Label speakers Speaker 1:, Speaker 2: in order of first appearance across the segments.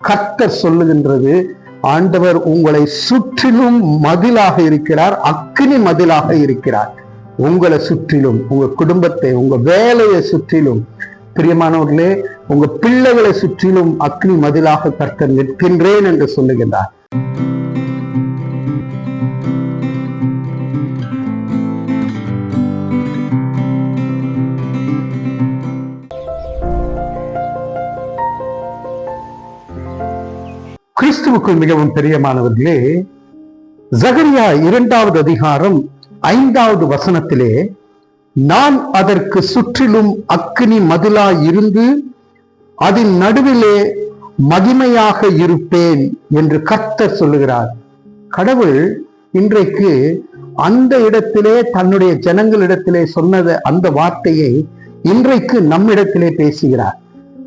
Speaker 1: கர்த்தர் சொல்லுகின்றது ஆண்டவர் உங்களை சுற்றிலும் மதிலாக இருக்கிறார் அக்கினி மதிலாக இருக்கிறார். உங்களை சுற்றிலும் உங்க குடும்பத்தை உங்க வேலையை சுற்றிலும் பிரியமானவர்களே உங்க பிள்ளைகளை சுற்றிலும் அக்னி மதிலாக கர்த்தர் நிற்கின்றேன் என்று சொல்லுகின்றார். கிறிஸ்துவுக்குள் மிகவும் பிரியமானவர்களே ஜகரியா இரண்டாவது அதிகாரம் ஐந்தாவது வசனத்திலே நான் அதற்கு சுற்றிலும் அக்னி மதிலாய் இருந்து அதன் நடுவிலே மகிமையாக இருப்பேன் என்று கர்த்தர் சொல்லுகிறார். கடவுள் இன்றைக்கு அந்த இடத்திலே தன்னுடைய ஜனங்களிடத்திலே சொன்னத அந்த வார்த்தையை இன்றைக்கு நம்மிடத்திலே பேசுகிறார்.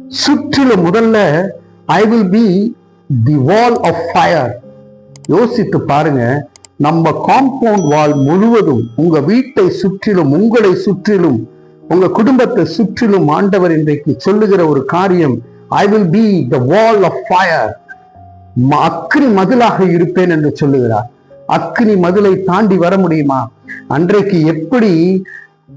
Speaker 1: சுற்றிலும் முதல்ல I will be the wall of fire யோசித்து பாருங்க நம்ம காம்பவுண்ட் வால் முழுவதும் உங்க வீட்டை சுற்றிலும் உங்களை சுற்றிலும் உங்க குடும்பத்தை சுற்றிலும் ஆண்டவர் இன்றைக்கு சொல்லுகிற ஒரு காரியம் I will be the wall of fire அக்னி மதிலாக இருப்பேன் என்று சொல்லுகிறார். அக்னி மதிலை தாண்டி வர முடியுமா? அன்றைக்கு எப்படி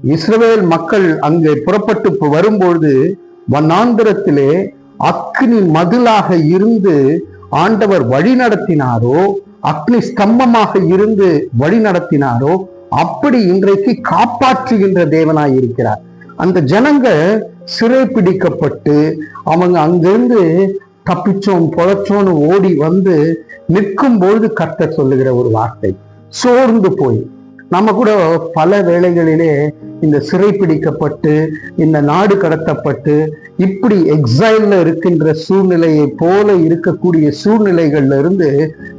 Speaker 1: இஸ்ரவேல் மக்கள் அங்கே புறப்பட்டு வரும்பொழுது வண்ணாந்திரத்திலே அக்னி மதிலாக இருந்து ஆண்டவர் வழி நடத்தினாரோ அக்னி ஸ்தம்பமாக இருந்து வழி நடத்தினாரோ அப்படி இன்றைக்கு காப்பாற்றுகின்ற தேவனாய் இருக்கிறார். அந்த ஜனங்க சிறை பிடிக்கப்பட்டு அவங்க அங்கிருந்து தப்பிச்சோம் பொழச்சோன்னு ஓடி வந்து நிற்கும் பொழுது கர்த்தர் சொல்லுகிற ஒரு வார்த்தை சோர்ந்து போய். நம்ம கூட பல வேளைகளிலே இந்த சிறை பிடிக்கப்பட்டு இந்த நாடு கடத்தப்பட்டு இப்படி எக்ஸைல்ல இருக்கின்ற சூழ்நிலையை போல இருக்கக்கூடிய சூழ்நிலைகள்ல இருந்து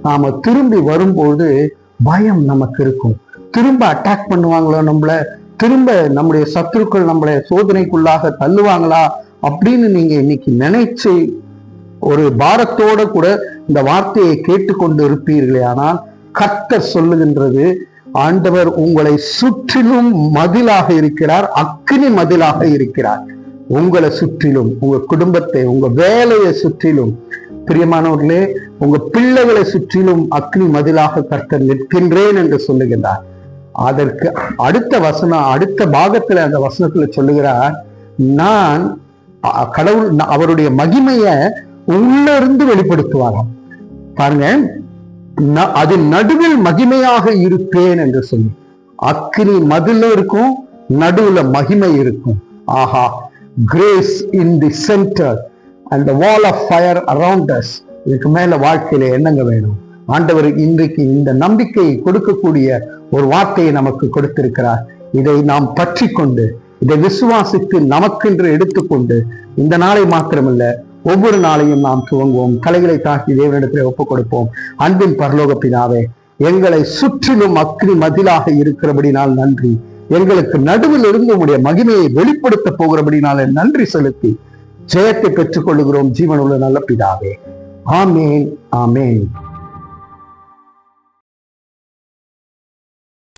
Speaker 1: நாம திரும்பி வரும்போது பயம் நமக்கு இருக்கும். திரும்ப அட்டாக் பண்ணுவாங்களோ நம்மள? திரும்ப நம்முடைய சத்துருக்கள் நம்மளை சோதனைக்குள்ளாக தள்ளுவாங்களா? அப்படின்னு நீங்க இன்னைக்கு நினைச்சு ஒரு பாரத்தோட கூட இந்த வார்த்தையை கேட்டுக்கொண்டு இருப்பீர்களே ஆனால் கர்த்தர் சொல்லுகின்றது ஆண்டவர் உங்களை சுற்றிலும் மதிலாக இருக்கிறார் அக்கினி மதிலாக இருக்கிறார். உங்களை சுற்றிலும் உங்க குடும்பத்தை உங்க வேலையை சுற்றிலும் பிரியமானவர்களே உங்க பிள்ளைகளை சுற்றிலும் அக்னி மதிலாக கர்த்தர் நிற்கின்றேன் என்று சொல்லுகின்றார். அதற்கு அடுத்த வசனம் அடுத்த பாகத்துல அந்த வசனத்துல சொல்லுகிறார் நான் கடவுள் அவருடைய மகிமைய உள்ள இருந்து வெளிப்படுத்துவாராம். பாருங்க அது அதன் நடுவில் மகிமையாக இருப்பேன் என்று சொல்லி. அக்னி மதில இருக்கும் நடுவுல மகிமை இருக்கும். ஆஹா grace in the centre and wall of fire around us இதுக்கு மேல வாழ்க்கையில என்னங்க வேணும்? ஆண்டவர் இன்றைக்கு இந்த நம்பிக்கையை கொடுக்கக்கூடிய ஒரு வார்த்தையை நமக்கு கொடுத்திருக்கிறார். இதை நாம் பற்றி கொண்டு இதை விசுவாசித்து நமக்கென்று எடுத்துக்கொண்டு இந்த நாளை மாத்திரமல்ல ஒவ்வொரு நாளையும் நாம் துவங்குவோம். கலைகளை தாக்கி தேவனிடத்தில் ஒப்புக் கொடுப்போம் அன்பின் பரலோக பிதாவே எங்களை சுற்றிலும் அக்னி மதிலாக இருக்கிறபடினால் நன்றி. எங்களுக்கு நடுவில் இருந்து உடைய மகிமையை வெளிப்படுத்த போகிறபடினால நன்றி செலுத்தி ஜெயத்தை பெற்றுக் கொள்ளுகிறோம் ஜீவனுள்ள நல்ல பிதாவே. ஆமேன் ஆமேன்.